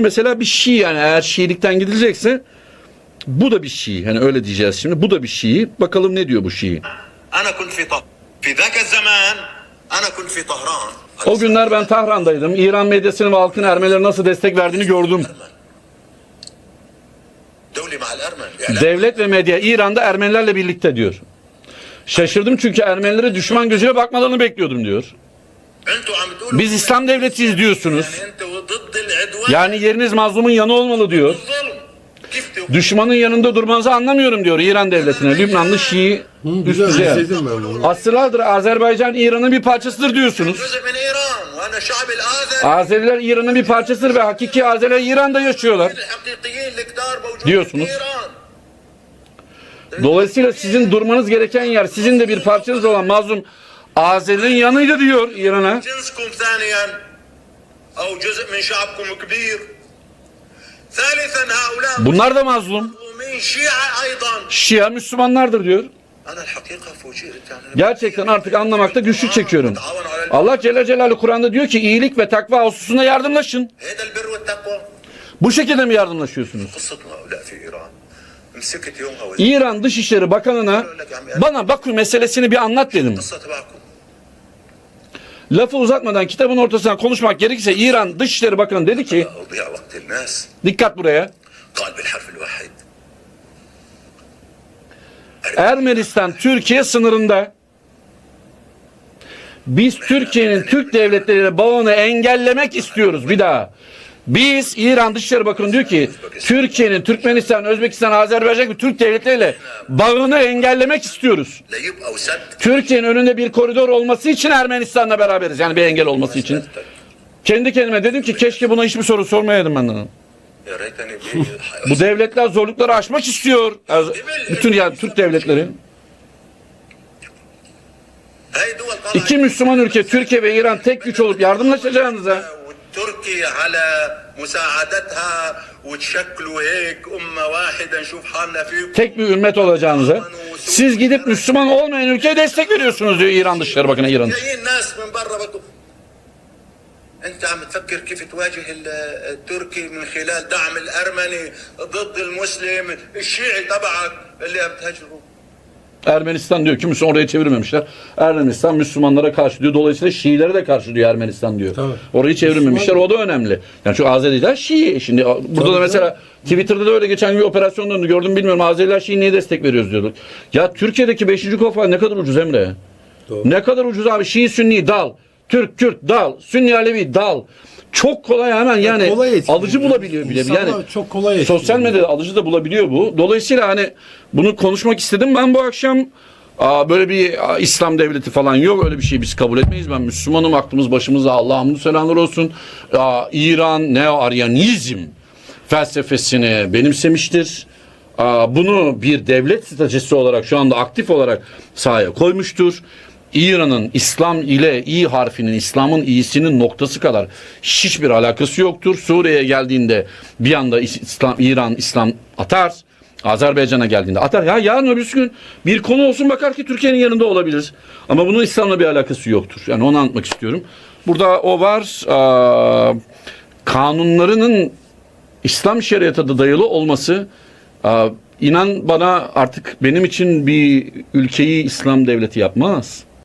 Mesela bir Şii yani eğer Şiilikten gidilecekse bu da bir Şii. Hani öyle diyeceğiz şimdi. Bu da bir Şii. Bakalım ne diyor bu Şii. O günler ben Tahran'daydım. İran medyasının ve halkın Ermenilere nasıl destek verdiğini gördüm. Devlet ve medya İran'da Ermenilerle birlikte diyor. Şaşırdım çünkü Ermenilere düşman gözüyle bakmalarını bekliyordum diyor. Biz İslam devletiyiz diyorsunuz. Yani yeriniz mazlumun yanı olmalı diyor. Düşmanın yanında durmanızı anlamıyorum diyor İran devletine. Lübnanlı Şii üst düzey. Asırlardır Azerbaycan İran'ın bir parçasıdır diyorsunuz. Azeriler İran'ın bir parçasıdır ve hakiki Azeriler İran'da yaşıyorlar diyorsunuz. Dolayısıyla sizin durmanız gereken yer, sizin de bir parçanız olan mazlum Azerilerin yanıydı diyor İran'a. جنسكم ثانيا أو جزء من شعبكم كبير ثالثا هؤلاء Bunlar da mazlum. من شيعة أيضا Şia Müslümanlardır diyor. أنا الحقيقة فوجئت يعني Gerçekten artık anlamakta güçlük çekiyorum. Allah Celle Celaluhu Kur'an'da diyor ki iyilik ve takva hususunda yardımlaşın. هذا البر والتقوى Bu şekilde mi yardımlaşıyorsunuz? قصة هؤلاء في إيران مسكت يومها وزير İran Dışişleri Bakanı'na bana Bakü meselesini bir anlat dedim. القصة تبعكم Lafı uzatmadan kitabın ortasına konuşmak gerekirse İran Dışişleri Bakanı dedi ki dikkat buraya. Er- Ermenistan Türkiye sınırında biz Türkiye'nin Türk devletleriyle bağını engellemek istiyoruz bir daha. Biz İran Dışişleri Bakanı diyor ki Türkiye'nin Türkmenistan, Özbekistan, Azerbaycan gibi Türk devletleriyle bağını engellemek istiyoruz. Türkiye'nin önünde bir koridor olması için Ermenistan'la beraberiz. Yani bir engel olması için. Kendi kendime dedim ki keşke buna hiçbir soru sormayaydım ben. Bu devletler zorlukları aşmak istiyor. Bütün yani Türk devletleri. İki Müslüman ülke Türkiye ve İran tek güç olup yardımlaşacağınıza والتركي على مساعدتها وتشكلوا هيك أمة واحدة نشوف حالنا فيكم tek bir ümmet olacağınıza siz gidip Müslüman olmayan ülkeye destek veriyorsunuz diyor İran Dışişleri Bakanı İran. جايين ناس من برا بدهم انت عم تفكر كيف تواجه ال- التركي من خلال دعم الارمني ضد المسلم الشيعي تبعك اللي عم تهجره Ermenistan diyor ki Müslüman oraya çevirmemişler. Ermenistan Müslümanlara karşı diyor. Dolayısıyla Şiilere de karşı diyor Ermenistan diyor. Tabii. Orayı çevirmemişler. O da önemli. Yani çünkü Azeriler Şii. Şimdi burada da Tabii, mesela Twitter'da da öyle geçen bir operasyon döndü. Gördüm bilmiyorum. Azeriler Şii niye destek veriyoruz diyorduk. Ya Türkiye'deki 5. kofa ne kadar ucuz Emre? Doğru. Ne kadar ucuz abi. Şii Sünni dal. Türk Kürt dal. Sünni Alevi dal. Çok kolay hemen yani kolay etkiliyor. alıcı bulabiliyor bile. İnsanlar Yani çok kolay sosyal medyada alıcı da bulabiliyor bu. Dolayısıyla hani bunu konuşmak istedim. Ben bu akşam aa, böyle bir aa, İslam devleti falan yok. Öyle bir şey biz kabul etmeyiz. Ben Müslümanım. Aklımız başımızda. Allah'a hamdü selamlar olsun. Aa, İran neo-Aryanizm felsefesini benimsemiştir. Aa, bunu bir devlet stratejisi olarak şu anda aktif olarak sahaya koymuştur. İran'ın İslam ile İ harfinin İslam'ın iyisinin noktası kadar hiçbir alakası yoktur. Suriye'ye geldiğinde bir anda İs- İslam, İran İslam atar. Azerbaycan'a geldiğinde atar. Ya yarın öbür gün bir konu olsun bakar ki Türkiye'nin yanında olabilir. Ama bunun İslam'la bir alakası yoktur. Yani onu anlatmak istiyorum. Burada o var. Aa, kanunlarının İslam şeriatı da dayalı olması aa, inan bana artık benim için bir ülkeyi İslam devleti yapmaz.